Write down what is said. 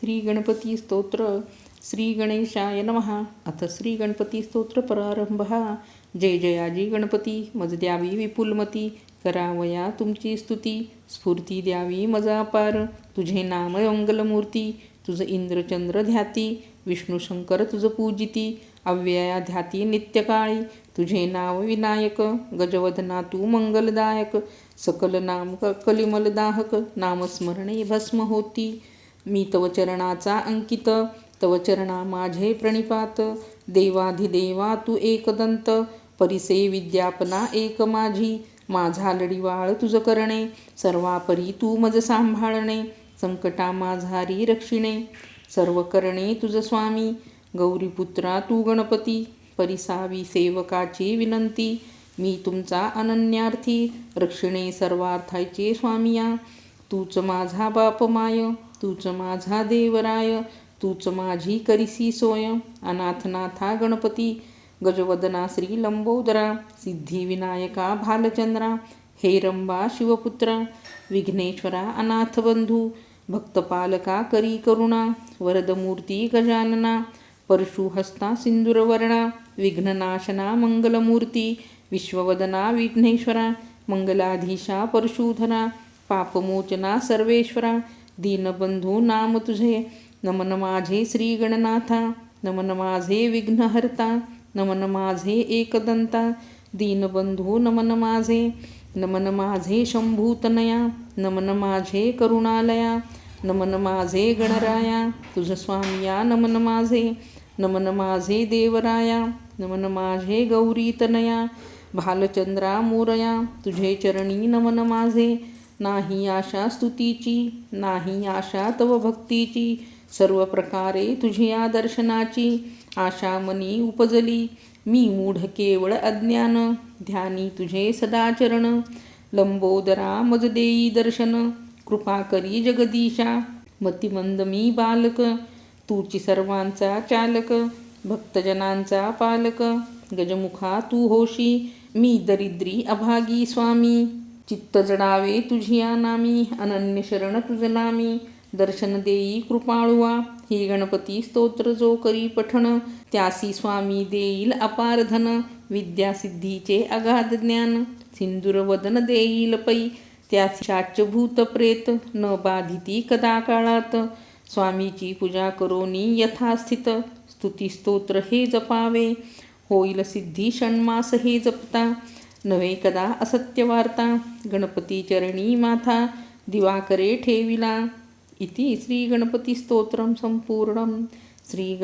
श्री गणपती स्तोत्र श्री गणेशाय नमः. अथ श्री गणपती स्तोत्र प्रारंभ. जय जयाजी गणपती मज द्यावी विपुलमती. करावया तुमची स्तुती स्फूर्ती द्यावी मजा पार. तुझे नाम मंगलमूर्ती तुझं इंद्रचंद्र ध्याती. विष्णू शंकर तुझं पूजिती अव्यया ध्याती नित्यकाळी. तुझे नाव विनायक गजवदना तू मंगलदायक. सकल नाम कलिमलदाहक नामस्मरणे भस्म होती. मी तव चरणाचा अंकित तव चरणा माझे प्रणिपात. देवाधिदेवा तू एकदंत परिसे विद्यापना एक माझी. माझा लढिवाळ तुझ करणे. सर्वापरी तू मज सांभाळणे. संकटा माझारी रक्षिणे. सर्व करणे तुझ स्वामी. गौरीपुत्रा तू गणपती. परिसावी सेवकाची विनंती. मी तुमचा अनन्यार्थी. रक्षिणे सर्वार्थाचे स्वामिया. तूच माझा बाप माय तूच माझा देवराय तूच माझी करिसी सोय अनाथनाथा गणपती गजवदना श्री लंबोदरा सिद्धिविनायका भालचंद्रा हेरंबा शिवपुत्रा विघ्नेश्वरा अनाथबंधू भक्तपालका करी करुणा वरदमूर्ती गजानना परशुहस्ता सिंदूरवर्णा विघ्ननाशना मंगलमूर्ती विश्ववदना विघ्नेश्वरा मंगलाधीशा परशुधरा पापमोचना सर्वेश्वरा। दीनबंधू नाम तुझे। नमन माझे श्रीगणनाथा। नमन माझे विघ्नहर्ता। नमन माझे एकदंता। दीनबंधू नमन माझे। नमन माझे शंभूतनया। नमन माझे करुणालया। नमन माझे गणराया। तुझ स्वामिया नमन माझे। नमन माझे देवराया। नमन माझे गौरीतनया। भालचंद्रा मोरया। तुझे चरणी नमन माझे। नाही आशा स्तुतीची नाही आशा तव भक्तीची सर्व प्रकारे तुझ्या दर्शनाची आशा मनी उपजली. मी मूढ केवळ अज्ञान ध्यानी तुझे सदाचरण. लंबोदरा मज देई दर्शन कृपा करी जगदीशा. मतिमंद मी बालक तूची सर्वांचा चालक भक्तजनांचा पालक. गजमुखा तू होशी मी दरिद्री अभागी स्वामी. चित्त जडावे तुझिया नामी अनन्य शरण तुझ नामी. दर्शन देई कृपाळुवा हे गणपती स्तोत्र जो करी पठण. त्यासी स्वामी देईल अपार धन विद्यासिद्धीचे अगाध ज्ञान. सिंदूर वदन देईल पै त्याची भूत प्रेत न बाधिती कदा काळात. स्वामीची पूजा करोनी यथास्थित स्तुतिस्तोत्र हे जपावे. होईल सिद्धी षण्मास हे जपता. नव्हे कदा असत्य वार्ता गणपती चरणी माथा दिवाकरे ठेविला. इति श्री गणपती स्तोत्रम श्री